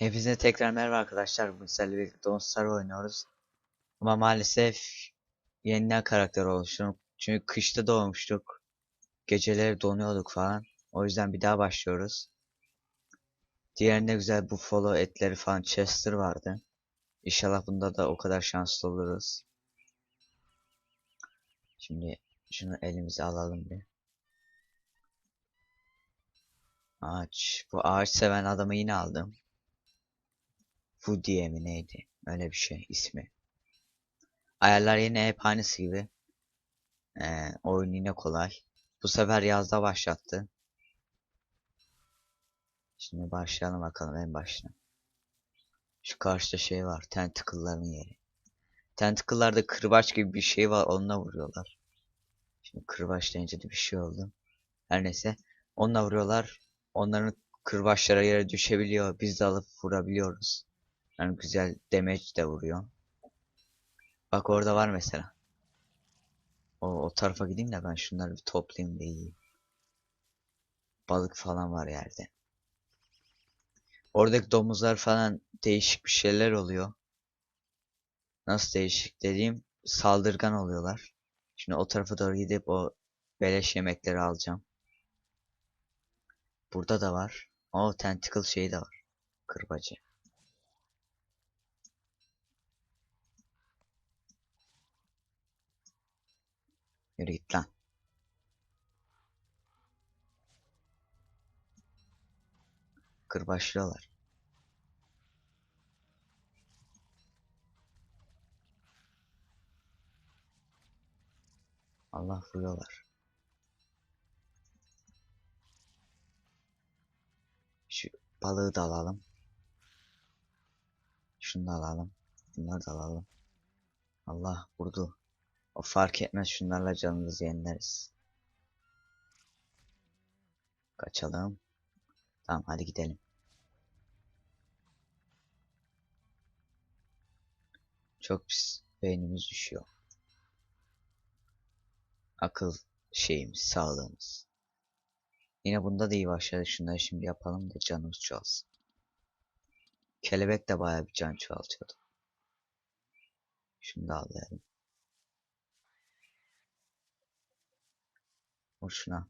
Hepinize tekrar merhaba arkadaşlar. Bu sizlerle birlikte Don't Starve oynuyoruz. Ama maalesef yeniden karakter oluşturduk. Çünkü kışta doğmuştuk. Geceleri donuyorduk falan. O yüzden bir daha başlıyoruz. Diğerinde güzel Buffalo etleri falan Chester vardı. İnşallah bunda da o kadar şanslı oluruz. Şimdi şunu elimize alalım bir. Ağaç. Bu ağaç seven adamı yine aldım. Diye mi neydi? Öyle bir şey ismi. Ayarlar yine hep aynısı gibi. Ee, oyun yine kolay. Bu sefer yazda başlattı. Şimdi başlayalım bakalım en baştan. Şu karşıda şey var. Tentacle'ların yeri. Tentacle'larda kırbaç gibi bir şey var. Onunla vuruyorlar. Şimdi kırbaç deyince de bir şey oldu. Her neyse. Onunla vuruyorlar. Onların kırbaçlara yere düşebiliyor. Biz de alıp vurabiliyoruz. Yani güzel damage de vuruyor. Bak orada var mesela. O, o tarafa gideyim de ben şunları bir toplayayım da yiyeyim. Balık falan var yerde. Oradaki domuzlar falan değişik bir şeyler oluyor. Nasıl değişik dediğim saldırgan oluyorlar. Şimdi o tarafa doğru gidip o beleş yemekleri alacağım. Burada da var. O tentacle şeyi de var. Kırbacı. Yürü git lan. Kırbaçlıyorlar. Allah vuruyorlar. Şu balığı da alalım. Şunu da alalım. Bunları da alalım. Allah vurdu. O fark etmez şunlarla canımızı yenileriz. Kaçalım. Tamam hadi gidelim. Çok pis beynimiz düşüyor. Akıl şeyimiz, sağlığımız. Yine bunda da iyi başladık. Şunları şimdi yapalım da canımız çoğalsın. Kelebek de bayağı bir can çoğaltıyordu. Şunu da alayım. Vur şuna.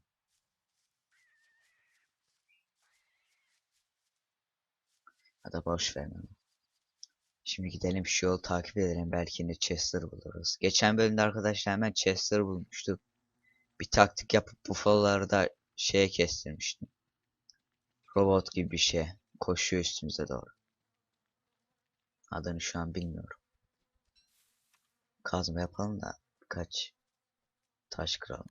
Ya da boş vermem. Şimdi gidelim şu yolu takip edelim. Belki de Chester buluruz. Geçen bölümde arkadaşlar hemen Chester bulmuştuk. Bir taktik yapıp bufaloları da şeye kestirmiştim. Robot gibi bir şey. Koşuyor üstümüze doğru. Adını şu an bilmiyorum. Kazma yapalım da birkaç taş kıralım.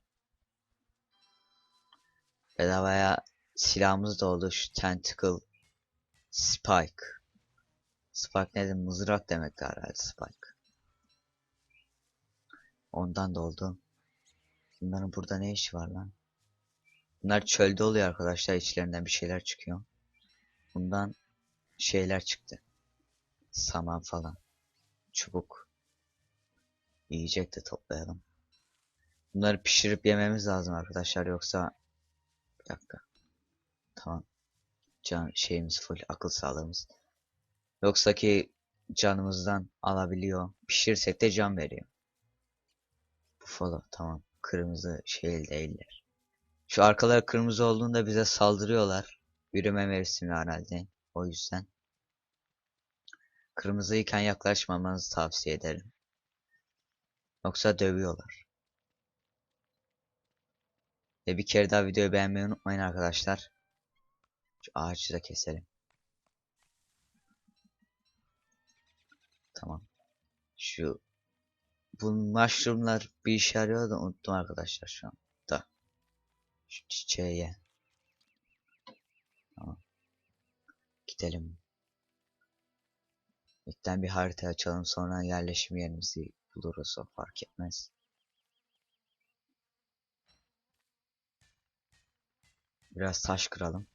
Bedavaya silahımız da oldu. Şu tentacle spike. Spike nedir? Mızrak demek herhalde spike. Ondan da oldu. Bunların burada ne işi var lan? Bunlar çölde oluyor arkadaşlar. İçlerinden bir şeyler çıkıyor. Bundan şeyler çıktı. Saman falan. Çubuk. Yiyecek de toplayalım. Bunları pişirip yememiz lazım arkadaşlar. Yoksa dakika. Tamam. Can şeyimiz full. Akıl sağlığımız. Yoksa ki canımızdan alabiliyor. Pişirsek de can veriyor. Buffalo tamam. Kırmızı şey değiller. Şu arkaları kırmızı olduğunda bize saldırıyorlar. Yürüme mevsimi herhalde. O yüzden. Kırmızıyken yaklaşmamanızı tavsiye ederim. Yoksa dövüyorlar. Ve bir kere daha videoyu beğenmeyi unutmayın arkadaşlar. Şu ağacı da keselim. Tamam. Şu bu mushroomlar bir işe yarıyor da unuttum arkadaşlar şu an. Şu çiçeğe. Tamam. Gidelim. İlkten bir harita açalım sonra yerleşim yerimizi buluruz o fark etmez. Biraz taş kıralım.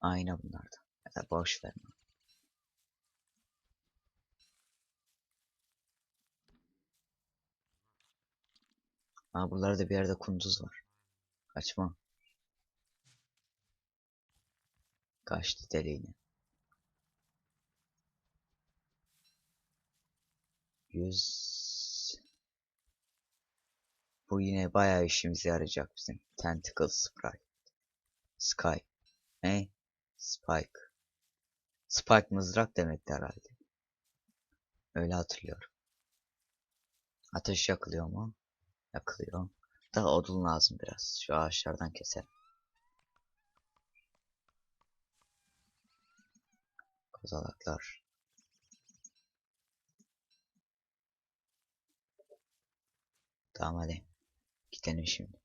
Ayna bunlardan. Ya da boş ver. Aa buralarda bir yerde kunduz var. Kaçma. Kaçtı deliğine. Yüz. Bu yine bayağı işimize yarayacak bizim. Tentacle Sprite. Sky. Ne? Spike. Spike mızrak demekti herhalde. Öyle hatırlıyorum. Ateş yakılıyor mu? Yakılıyor. Daha odun lazım biraz. Şu ağaçlardan keselim. Kozalaklar. Tamam hadi. Gidelim şimdi.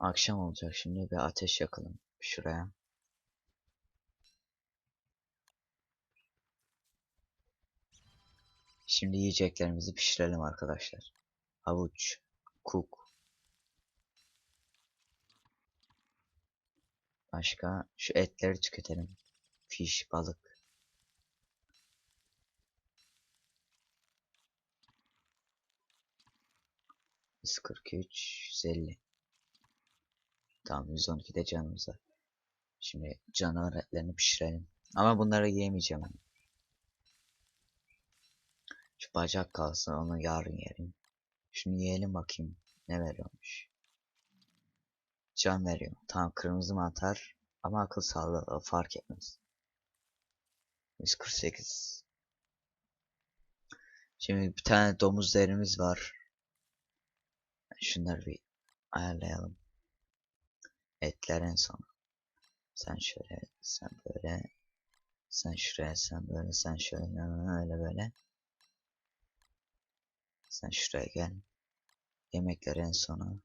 Akşam olacak şimdi bir ateş yakalım şuraya. Şimdi yiyeceklerimizi pişirelim arkadaşlar. Havuç, kuk. Başka şu etleri tüketelim. Fiş, balık. Biz 43, 150. Tamam 112'de canımız var. Şimdi canavar etlerini pişirelim. Ama bunları yiyemeyeceğim ben. Şu bacak kalsın onu yarın yerim. Şunu yiyelim bakayım. Ne veriyormuş. Can veriyor. Tamam kırmızı mantar. Ama akıl sağlığı fark etmez. 148. Şimdi bir tane domuz derimiz var. Şunları bir ayarlayalım. Etler en son. Sen şöyle, sen böyle. Sen şuraya, sen böyle, sen şöyle, öyle böyle. Sen şuraya gel. Yemekler en sona.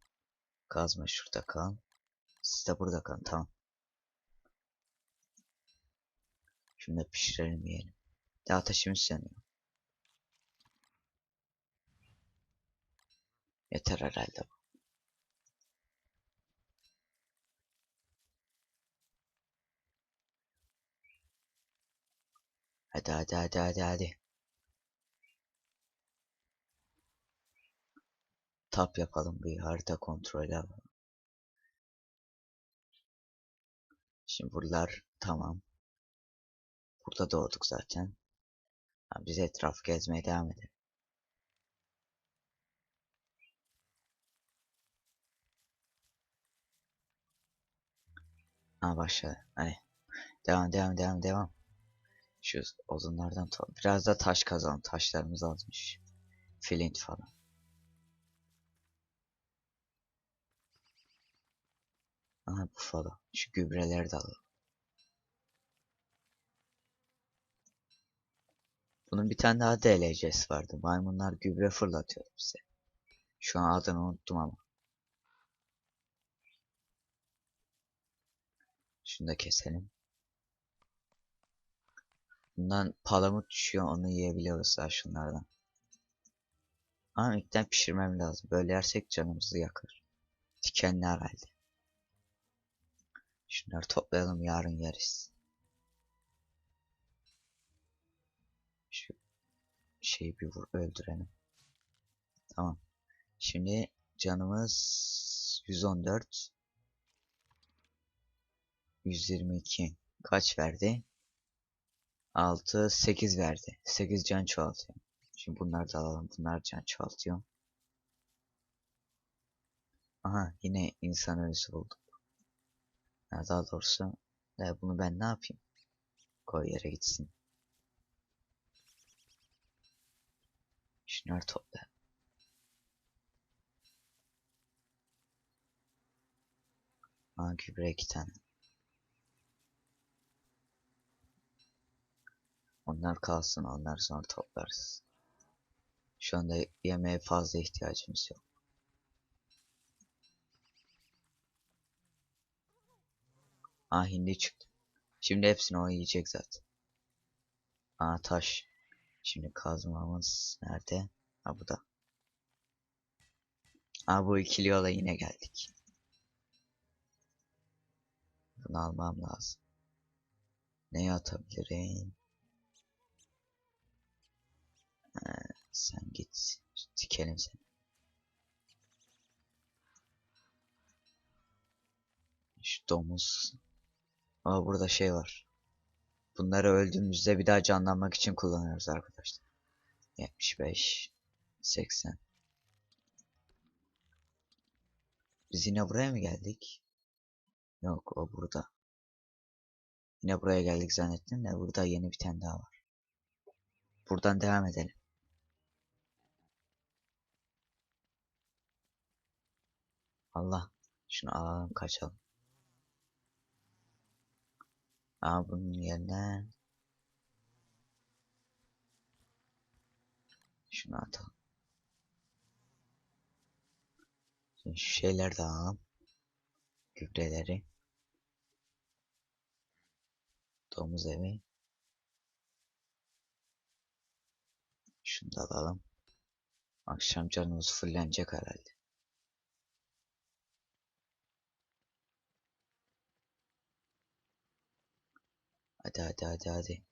Kazma şurada kal. Siz de burada kalın, tamam. Da pişirelim yiyelim. De ateşimiz yanıyor. Yeter herhalde bu. Hadi hadi hadi hadi hadi. Tap yapalım bir harita kontrolü yapalım. Şimdi buralar tamam. Burada doğduk zaten. Ha, biz etraf gezmeye devam edelim. Ha başladı. Hadi. Devam devam devam devam. Şu odunlardan biraz da taş kazalım. Taşlarımız azmış. Flint falan. Aha bu falan. Şu gübreleri de alalım. Bunun bir tane daha DLC'si vardı. Maymunlar gübre fırlatıyor bize. Şu an adını unuttum ama. Şunu da keselim. Bundan palamut düşüyor onu yiyebiliyoruz daha şunlardan. Ama ilkten pişirmem lazım. Böyle yersek canımızı yakar. Dikenli herhalde. Şunları toplayalım yarın yeriz. Şu şeyi bir vur öldürelim. Tamam. Şimdi canımız 114 122 kaç verdi? 6 8 verdi. 8 can çoğaltıyor. Şimdi bunları da alalım. Bunlar can çoğaltıyor. Aha yine insan ölüsü bulduk. Ya daha doğrusu ya bunu ben ne yapayım? Koy yere gitsin. Şunları topla. Aa gübre iki tane. Onlar kalsın onlar sonra toplarız. Şu anda yemeğe fazla ihtiyacımız yok. Aa hindi çıktı. Şimdi hepsini o yiyecek zaten. Aa taş. Şimdi kazmamız nerede? Ha bu da. Aa bu ikili yola yine geldik. Bunu almam lazım. Neye atabilirim? Ee, sen git. Dikelim seni. Şu domuz. Aa burada şey var. Bunları öldüğümüzde bir daha canlanmak için kullanıyoruz arkadaşlar. 75 80 Biz yine buraya mı geldik? Yok o burada. Yine buraya geldik zannettim de burada yeni bir tane daha var. Buradan devam edelim. Allah. Şunu alalım kaçalım. Aa bunun yerine şunu atalım. Şimdi şu şeyler de alalım. Gübreleri. Domuz evi. Şunu da alalım. Akşam canımız fullenecek herhalde. Hadi hadi hadi hadi.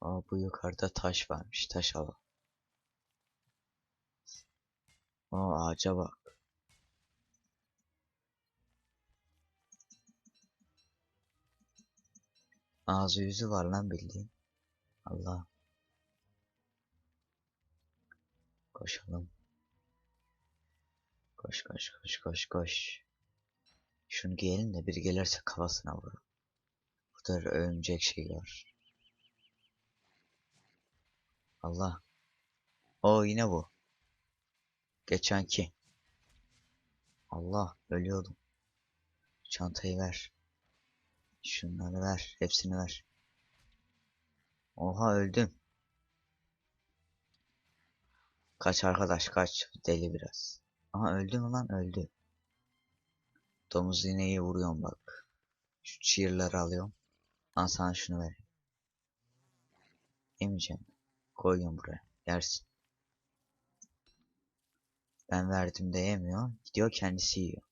Aa bu yukarıda taş varmış. Taş alalım. Aa ağaca bak. Ağzı yüzü var lan bildiğin. Allah. Koşalım. Koş koş koş koş koş. Şunu giyelim de biri gelirse kafasına vurur. Burada örümcek şey var. Allah. O yine bu. Geçenki. Allah ölüyordum. Çantayı ver. Şunları ver. Hepsini ver. Oha öldüm. Kaç arkadaş kaç. Deli biraz. Aha öldü mü lan öldü. Domuz ineği vuruyorum bak. Şu çiğirleri alıyorum. Lan sana şunu vereyim. Yemeyeceğim. Koyuyorum buraya. Yersin. Ben verdim de yemiyor. Gidiyor kendisi yiyor.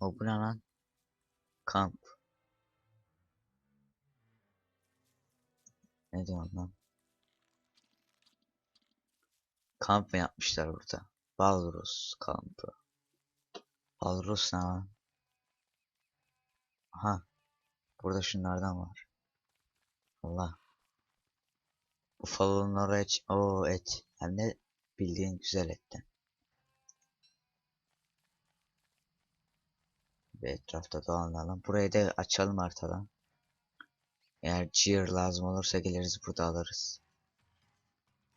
O bu lan? Kamp. Ne diyorsun lan? Kamp mı yapmışlar burada? Balrus kampı. Balrus ne lan? Aha. Burada şunlardan var. Allah. Buffalo'nun oraya o et. Hem de bildiğin güzel etten. Bir etrafta dolanalım. Burayı da açalım haritadan. Eğer cheer lazım olursa geliriz burada alırız.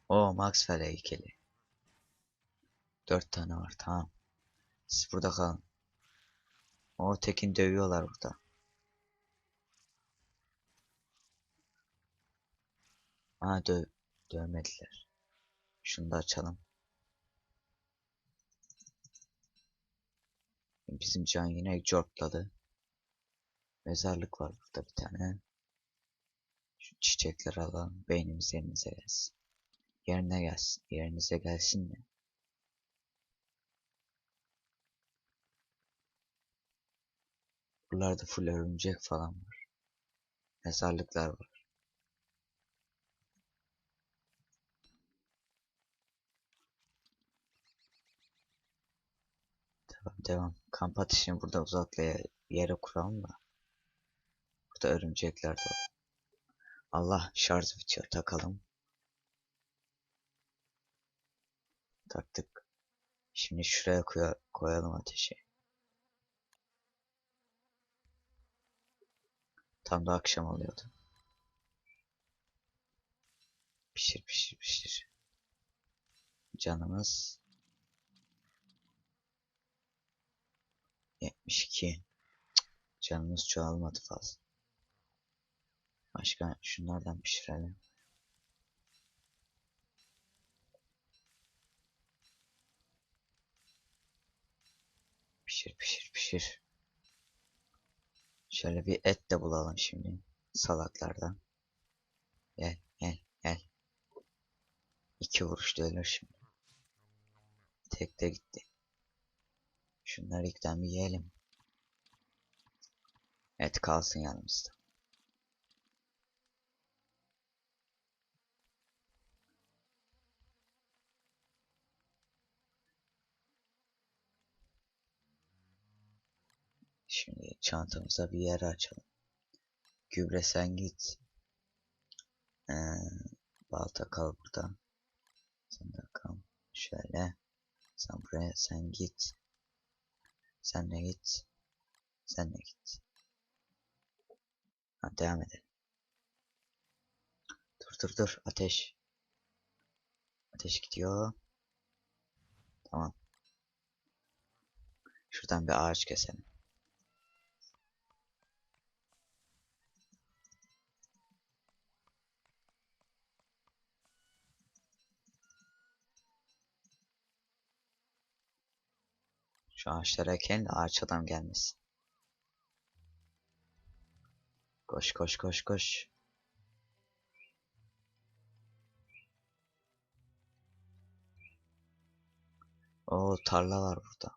O Maxwell heykeli. Dört tane var tamam. Siz burada kalın. O Tekin dövüyorlar burada. Ha döv dövmediler. Şunu da açalım. Bizim can yine cortladı. Mezarlık var burada bir tane. Şu çiçekleri alalım. Beynimiz yerinize gelsin. Yerine gelsin. Yerinize gelsin mi? Buralarda full örümcek falan var. Mezarlıklar var. Devam devam. Kamp ateşini burada uzakla yere kuralım da. Burada örümcekler de var. Allah şarj bitiyor takalım. Taktık. Şimdi şuraya koy koyalım ateşi. Tam da akşam oluyordu. Pişir pişir pişir. Canımız 72. Canımız çoğalmadı fazla. Başka şunlardan pişirelim. Pişir pişir pişir. Şöyle bir et de bulalım şimdi. Salaklardan. Gel gel gel. İki vuruşta ölür şimdi. Tek de gitti. Şunları ilkten bir yiyelim. Et kalsın yanımızda. Şimdi çantamıza bir yer açalım. Gübre sen git. Ee, balta kal burada. Sen de kal. Şöyle. Sen buraya sen git. Sen de git. Sen de git. Ha, devam edelim. Dur dur dur. Ateş. Ateş gidiyor. Tamam. Şuradan bir ağaç keselim. Şu ağaçlara de ağaç adam gelmesin. Koş koş koş koş. Oo tarla var burada.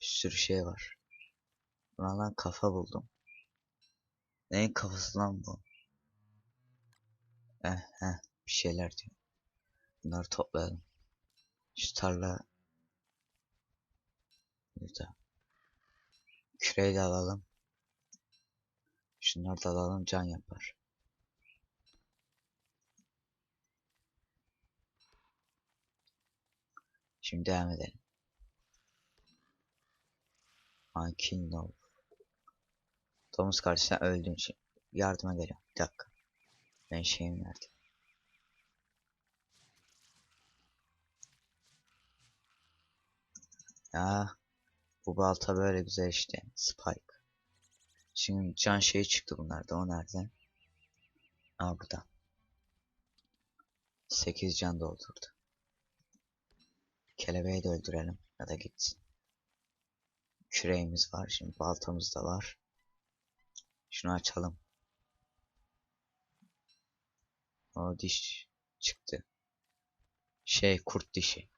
Bir sürü şey var. Buna lan kafa buldum. Neyin kafası lan bu? Eh eh bir şeyler diyor. Bunları toplayalım. Şu tarla Burada. Küreyi de alalım. Şunları da alalım can yapar. Şimdi devam edelim. Ankin no. Domuz sen öldün şimdi. Yardıma geliyorum. Bir dakika. Ben şeyim nerede? Ya bu balta böyle güzel işte. Spike. Şimdi can şey çıktı bunlarda. O nereden? Aa burada. 8 can doldurdu. Kelebeği de öldürelim. Ya da gitsin. Küreğimiz var. Şimdi baltamız da var. Şunu açalım. O diş çıktı. Şey kurt dişi.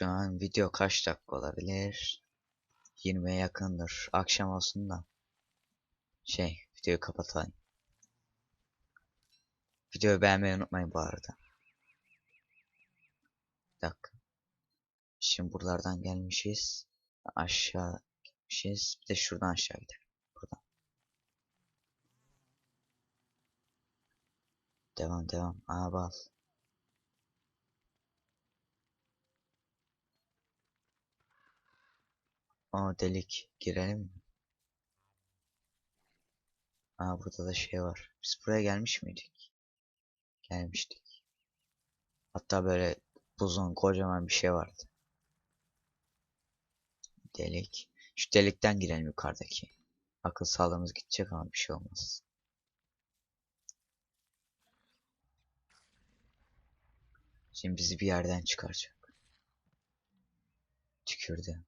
Şu an video kaç dakika olabilir? 20'ye yakındır. Akşam olsun da. Şey, videoyu kapatayım. Videoyu beğenmeyi unutmayın bu arada. Bir dakika. Şimdi buralardan gelmişiz. Aşağı gitmişiz. Bir de şuradan aşağı gidelim. Buradan. Devam devam. Aa bal. Aa delik. Girelim mi? Aa burada da şey var. Biz buraya gelmiş miydik? Gelmiştik. Hatta böyle buzun kocaman bir şey vardı. Delik. Şu delikten girelim yukarıdaki. Akıl sağlığımız gidecek ama bir şey olmaz. Şimdi bizi bir yerden çıkaracak. Tükürdü.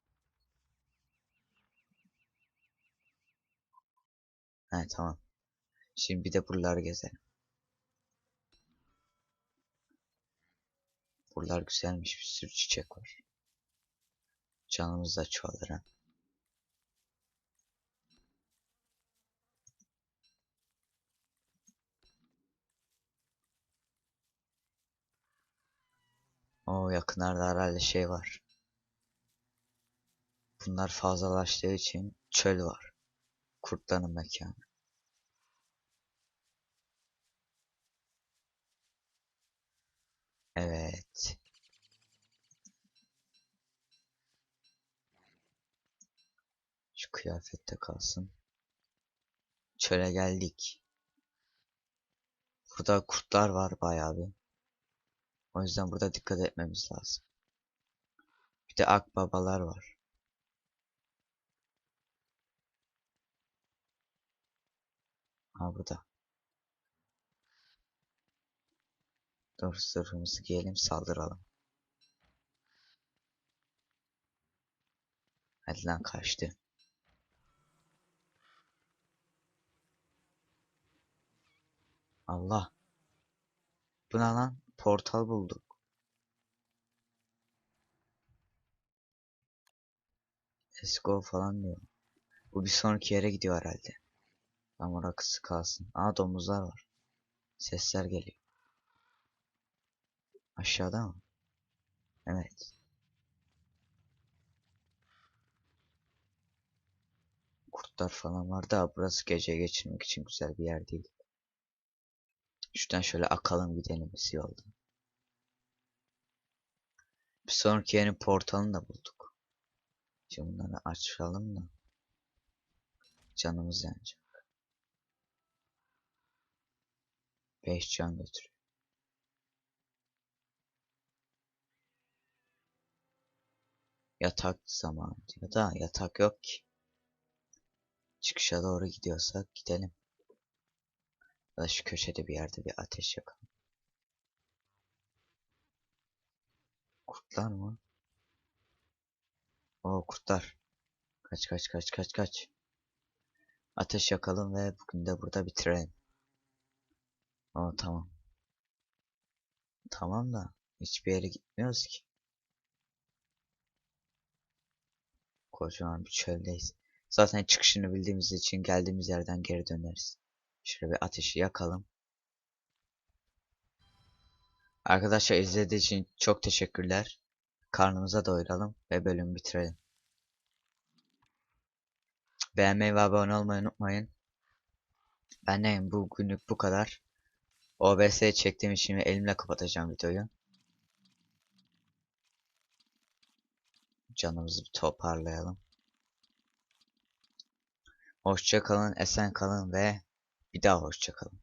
He tamam. Şimdi bir de buraları gezelim. Buralar güzelmiş. Bir sürü çiçek var. Canımız da çoğalır ha. O yakınlarda herhalde şey var. Bunlar fazlalaştığı için çöl var. Kurtların mekanı. Evet. Şu kıyafette kalsın. Çöle geldik. Burada kurtlar var bayağı bir. O yüzden burada dikkat etmemiz lazım. Bir de akbabalar var. Ha burada. Dur zırhımızı giyelim saldıralım. Hadi lan kaçtı. Allah. Bu ne lan? Portal bulduk. Let's go falan diyor. Bu bir sonraki yere gidiyor herhalde. Tam orası kalsın. Aa domuzlar var. Sesler geliyor. Aşağıda mı? Evet. Kurtlar falan var da burası gece geçirmek için güzel bir yer değil. Şuradan şöyle akalım gidelim biz yolda. Bir sonraki yerin portalını da bulduk. Şimdi bunları açalım da. Canımız yanacak. 5 can götürüyor. Yatak zamanı diyor da yatak yok ki. Çıkışa doğru gidiyorsak gidelim. Ya şu köşede bir yerde bir ateş yakalım. Kurtlar mı? Oo kurtlar. Kaç kaç kaç kaç kaç. Ateş yakalım ve bugün de burada bitirelim. Aa tamam. Tamam da hiçbir yere gitmiyoruz ki. Kocaman bir çöldeyiz. Zaten çıkışını bildiğimiz için geldiğimiz yerden geri döneriz. Şöyle bir ateşi yakalım. Arkadaşlar izlediğiniz için çok teşekkürler. Karnımıza doyuralım ve bölümü bitirelim. Beğenmeyi ve abone olmayı unutmayın. Benden bugünlük bu kadar. OBS çektiğim için elimle kapatacağım videoyu. Canımızı bir toparlayalım. Hoşça kalın, esen kalın ve bir daha hoşça kalın.